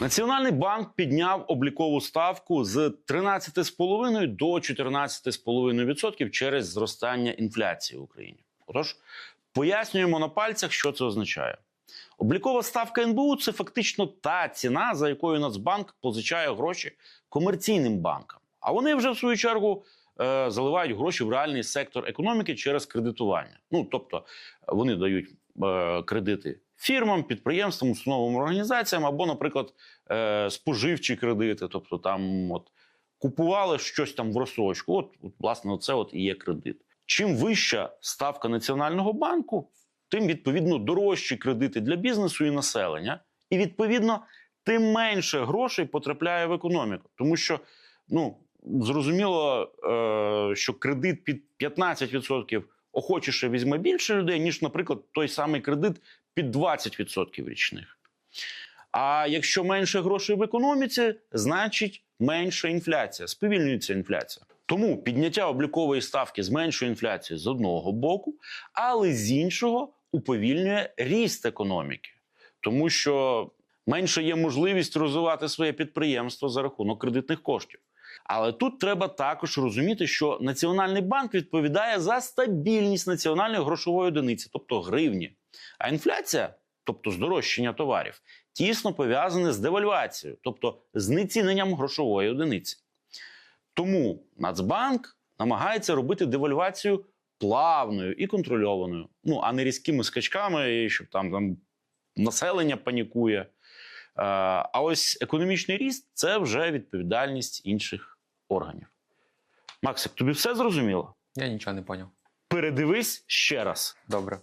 Національний банк підняв облікову ставку з 13,5 до 14,5% через зростання інфляції в Україні. Отож, пояснюємо на пальцях, що це означає. Облікова ставка НБУ це фактично та ціна, за якою Нацбанк позичає гроші комерційним банкам. А вони вже в свою чергу е, заливають гроші в реальний сектор економіки через кредитування. Ну тобто вони дають е, кредити фірмам, підприємствам, установам організаціям або, наприклад, е, споживчі кредити. Тобто там от купували щось там в розсрочку. От, от власне, це от і є кредит. Чим вища ставка Національного банку, тим відповідно дорожчі кредити для бізнесу і населення, і відповідно тим менше грошей потрапляє в економіку, тому що ну зрозуміло, е, що кредит під 15% охочіше візьме більше людей, ніж, наприклад, той самий кредит під 20% річних. А якщо менше грошей в економіці, значить менша інфляція, сповільнюється інфляція. Тому підняття облікової ставки зменшує інфляцію з одного боку, але з іншого уповільнює ріст економіки, тому що менше є можливість розвивати своє підприємство за рахунок кредитних коштів. Але тут треба також розуміти, що Національний банк відповідає за стабільність національної грошової одиниці, тобто гривні. А інфляція, тобто здорожчання товарів, тісно пов'язане з девальвацією, тобто знеціненням грошової одиниці. Тому Нацбанк намагається робити девальвацію плавною і контрольованою, ну а не різкими скачками, щоб там, там населення панікує. Е, А ось економічний ріст це вже відповідальність інших органів. Максик, тобі все зрозуміло? Я нічого не поняв. Передивись ще раз. Добре.